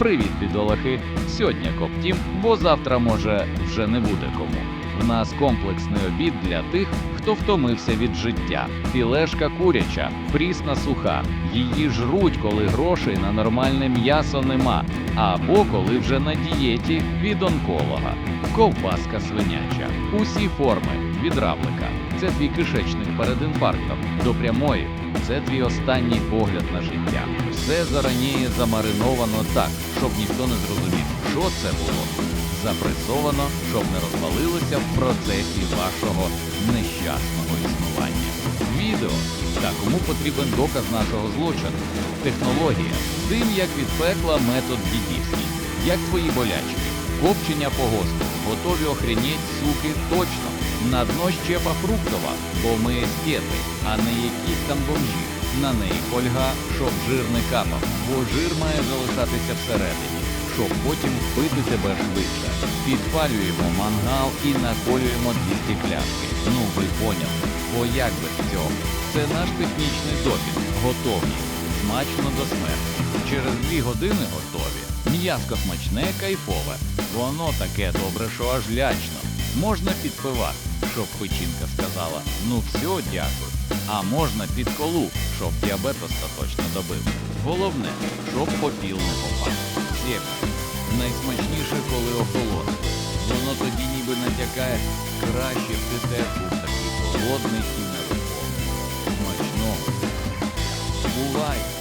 Привіт, бідолахи! Сьогодні коптім, бо завтра може вже не буде кому. В нас комплексний обід для тих, хто втомився від життя. Філешка куряча, прісна суха. Її жруть, коли грошей на нормальне м'ясо нема, або коли вже на дієті від онколога. Ковбаска свиняча. Усі форми від равлика. Це твій кишечник перед інфарктом. До прямої. Це твій останній погляд на життя. Все зараніє замариновано так, щоб ніхто не зрозумів, що це було. Запресовано, щоб не розвалилося в процесі вашого нещасного існування. Відео та кому потрібен доказ нашого злочину. Технологія. Дим як від пекла метод дідівський. Як твої болячки. Копчення по ГОСТу. Готові охренеть, суки, точно. На дно щепа фруктова, бо ми естети, а не якісь там бомжі. На неї фольга, щоб жир не капав, бо жир має залишатися всередині, щоб потім вбити тебе швидше. Підпалюємо мангал і наколюємо 200 пляшки. Ну ви поняли. Бо як без цього? Це наш технічний допінг. Готові. Смачно до смерті. Через дві години готові. М'яско смачне, кайфове. Воно таке добре, що аж лячно. Можна підпивати, щоб печінка сказала ну все, дякую. А можна під колу, щоб діабет остаточно добив. Головне, щоб попіл не попав. Сєпа. Найсмачніше, коли охолоне. Воно тоді ніби натякає, краще в був такий холодний і нерухомий. Смачного. Бувай!